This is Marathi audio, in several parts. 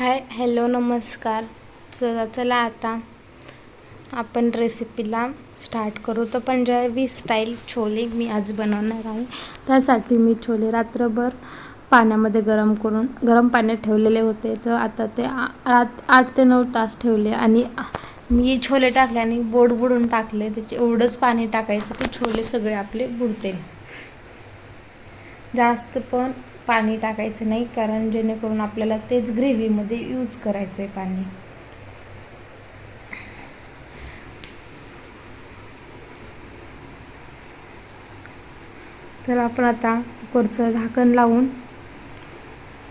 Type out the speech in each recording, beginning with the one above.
हाय हॅलो नमस्कार. चला चला आता आपण रेसिपीला स्टार्ट करू. तर पंजाबी स्टाईल छोले मी आज बनवणार आहे. त्यासाठी मी छोले रात्रभर पाण्यामध्ये गरम करून गरम पाण्यात ठेवलेले होते. तर आता ते आ- आठ आठ ते नऊ तास ठेवले आणि मी छोले टाकल्याने बोड बुडून टाकले. त्याचे एवढंच पाणी टाकायचं ते छोले सगळे आपले बुडते जास्त पण पाणी टाकायचं नाही कारण जेणेकरून आपल्याला तेच ग्रेव्हीमध्ये यूज करायचं आहे पाणी. तर आपण आता कुकरचं झाकण लावून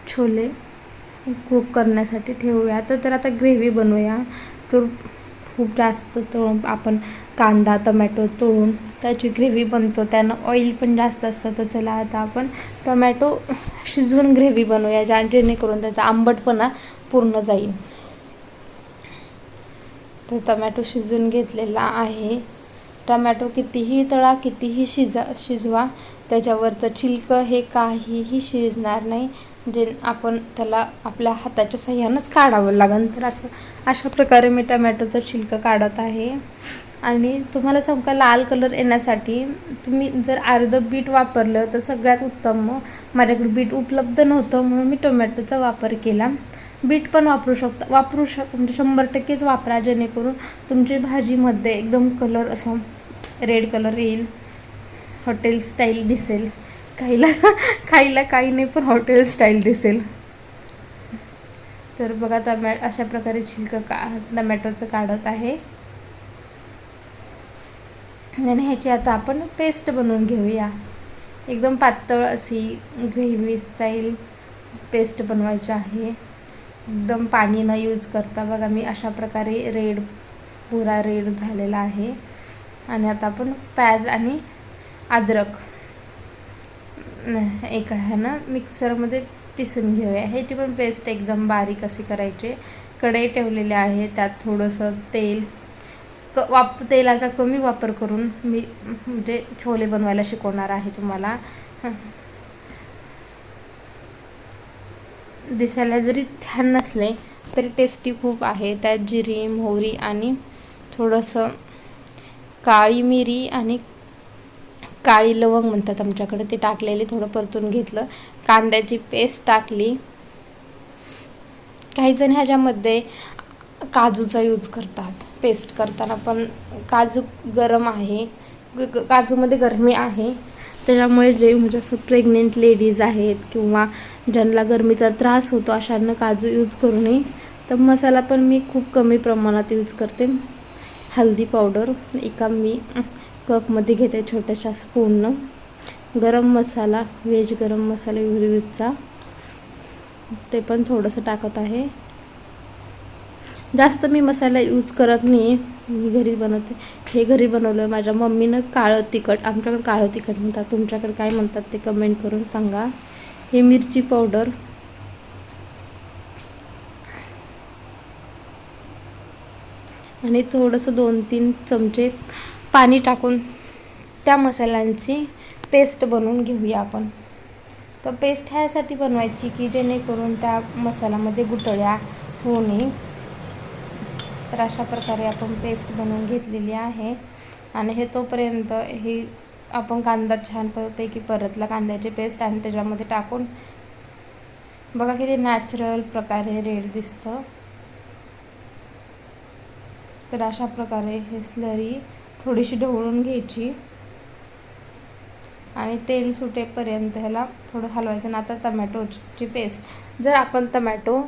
छोले कुक करण्यासाठी ठेवूया. तर तर आता ग्रेव्ही बनवूया. तर खूप जास्त तळून आपण कांदा टमॅटो तळून त्याची ग्रेव्ही बनतो. त्यानं ऑइल पण जास्त असतं तर चला आता आपण टमॅटो शिजवून ग्रेव्ही बनवूया ज्या जेणेकरून त्याचा आंबटपणा पूर्ण जाईल. तर टमॅटो शिजवून घेतलेला आहे. टमॅटो कितीही तळा कितीही शिजा शिजवा त्याच्यावरचं छिलकं हे काहीही शिजणार नाही. जे आपण त्याला आपल्या हाताच्या सहाय्यानंच काढावं लागेल तर असं अशा प्रकारे मी टमॅटोचं छिलकं काढत आहे. आणि तुम्हाला सांगू का लाल कलर येण्यासाठी तुम्ही जर अर्धं बीट वापरलं तर सगळ्यात उत्तम. माझ्याकडे बीट उपलब्ध नव्हतं म्हणून मी टोमॅटोचा वापर केला. बीट पण वापरू शकता वापरू शक म्हणजे शंभर टक्केच वापरा जेणेकरून तुमची भाजीमध्ये एकदम कलर असं रेड कलर येईल हॉटेल स्टाईल दिसेल. खायला खायला काही नाही पण हॉटेल स्टाईल दिसेल. तर बघा टमॅ अशा प्रकारे छिलकं का टमॅटोचं काढत आहे. आणि ह्याची आता आपण पेस्ट बनवून घेऊया. एकदम पातळ अशी ग्रेव्ही स्टाईल पेस्ट बनवायची आहे. एकदम पाणी न यूज करता बघा मी अशा प्रकारे रेड पुरा रेड झालेला आहे. आणि आता आपण प्याज आणि अद्रक एका ह्यानं मिक्सरमध्ये पिसून घेऊया. ह्याची पण पेस्ट एकदम बारीक अशी करायची. कढई ठेवलेली आहे त्यात थोडंसं तेल. क वाप तेलाचा कमी वापर करून मी म्हणजे छोले बनवायला शिकवणार आहे तुम्हाला. दिसायला जरी छान नसले तरी टेस्टी खूप आहे. त्यात जिरी मोहरी आणि थोडंसं काळी मिरी आणि काळी लवंग म्हणतात आमच्याकडे ते टाकलेले थोडं परतून घेतलं. कांद्याची पेस्ट टाकली. काही जण ह्याच्यामध्ये काजूचा यूज करतात पेस्ट करताना पण काजू गरम आहे. ग- काजूमध्ये गरमी आहे. त्याच्यामुळे जे म्हणजे असं प्रेग्नेंट लेडीज आहेत किंवा ज्यांना गरमीचा त्रास होतो अशांना काजू यूज करू नये. तर मसाला पण मी खूप कमी प्रमाणात यूज करते. हल्दी पावडर एका मी कपमध्ये घेते छोट्याशा स्पूननं गरम मसाला व्हेज गरम मसाला विरवीचा ते पण थोडंसं टाकत आहे. जास्त मी मसाला यूज करत नाही मी घरी बनवते. हे घरी बनवलं माझ्या मम्मीनं काळं तिखट आमच्याकडे काळं तिखट म्हणतात. तुमच्याकडे काय म्हणतात ते कमेंट करून सांगा. हे मिरची पावडर आणि थोडंसं दोन तीन चमचे पाणी टाकून त्या मसाल्यांची पेस्ट बनवून घेऊया आपण. तर पेस्ट ह्यासाठी बनवायची की जेणेकरून त्या मसाल्यामध्ये गुटळ्या होऊ नये तर अशा प्रकारे आपण पेस्ट बनवून घेतलेली आहे. आणि हे तोपर्यंत हे आपण कांदा छानपैकी परतला कांद्याची पेस्ट आणि त्याच्यामध्ये टाकून बघा किती नॅचरल प्रकारे रेड दिसतं. तर अशा प्रकारे हे स्लरी थोडीशी ढवळून घ्यायची. आणि तेल सुटेपर्यंत ह्याला थोडं हलवायचं आणि आता टमॅटोची पेस्ट. जर आपण टमॅटो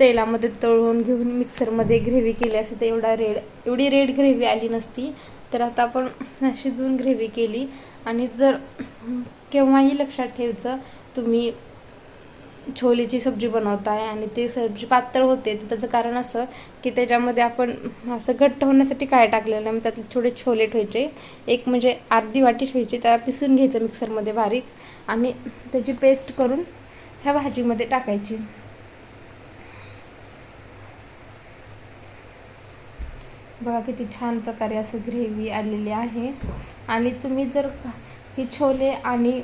तेलामध्ये तळून घेऊन मिक्सरमध्ये ग्रेव्ही केली असते तर एवढा रेड एवढी रेड ग्रेव्ही आली नसती तर आता आपण शिजवून ग्रेव्ही केली. आणि जर केव्हाही लक्षात ठेवायचं तुम्ही छोलेची सब्जी बनवताय आणि ते सब्जी पातळ होते तर त्याचं कारण असं की त्याच्यामध्ये आपण असं घट्ट होण्यासाठी काय टाकलेलं नाही मग त्यातले थोडे छोले ठेवायचे. एक म्हणजे अर्धी वाटी ठेवायची त्याला पिसून घ्यायचं मिक्सरमध्ये बारीक आणि त्याची पेस्ट करून ह्या भाजीमध्ये टाकायची. बघा किती छान प्रकारे असं ग्रेव्ही आलेली आहे. आणि तुम्ही जर हे छोले आणि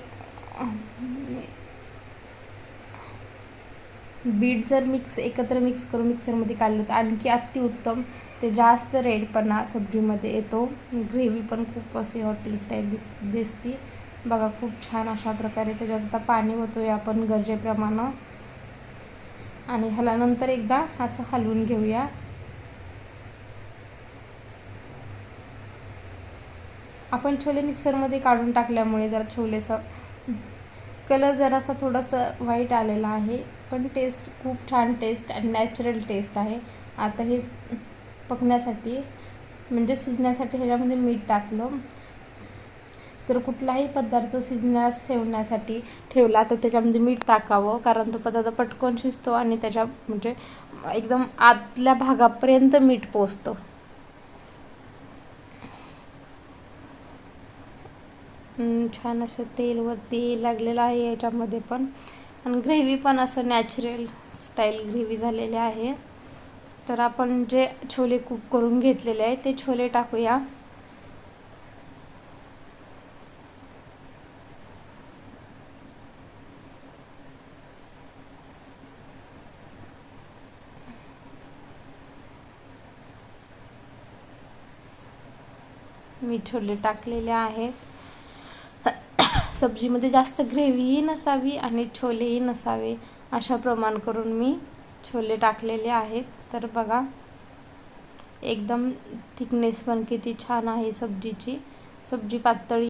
बीट जर मिक्स एकत्र मिक्स करून मिक्सरमध्ये काढलं तर आणखी अतिउत्तम. ते जास्त रेडपणा सब्जीमध्ये येतो. ग्रेव्ही पण खूप अशी हॉटेल स्टाईल दि दिसती. बघा खूप छान अशा प्रकारे त्याच्यात आता पाणी होतो आपण गरजेप्रमाणे. आणि ह्याला नंतर एकदा असं हलवून घेऊया. आपण छोले मिक्सरमध्ये काढून टाकल्यामुळे जरा छोलेसं कलर जरासा थोडासा व्हाईट आलेला आहे पण टेस्ट खूप छान टेस्ट आणि नॅचरल टेस्ट आहे. आता हे पकण्यासाठी म्हणजे शिजण्यासाठी ह्याच्यामध्ये मीठ टाकलं. तर कुठलाही पदार्थ शिजण्यास ठेवण्यासाठी ठेवला तर त्याच्यामध्ये मीठ टाकावं कारण तो पदार्थ पटकन शिजतो आणि त्याच्या म्हणजे एकदम आतल्या भागापर्यंत मीठ पोचतं. छान असं तेल वरती लागलेलं आहे याच्यामध्ये पण. आणि ग्रेव्ही पण असं नॅचरल स्टाईल ग्रेव्ही झालेली आहे. तर आपण जे छोले कुक करून घेतलेले आहे ते छोले टाकूया. मी छोले टाकलेले आहेत. सब्जीमध्ये जास्त ग्रेव्हीही नसावी आणि छोलेही नसावे अशा प्रमाण करून मी छोले टाकलेले आहेत. तर बघा एकदम थिकनेस पण किती छान आहे सब्जीची. सब्जी पातळी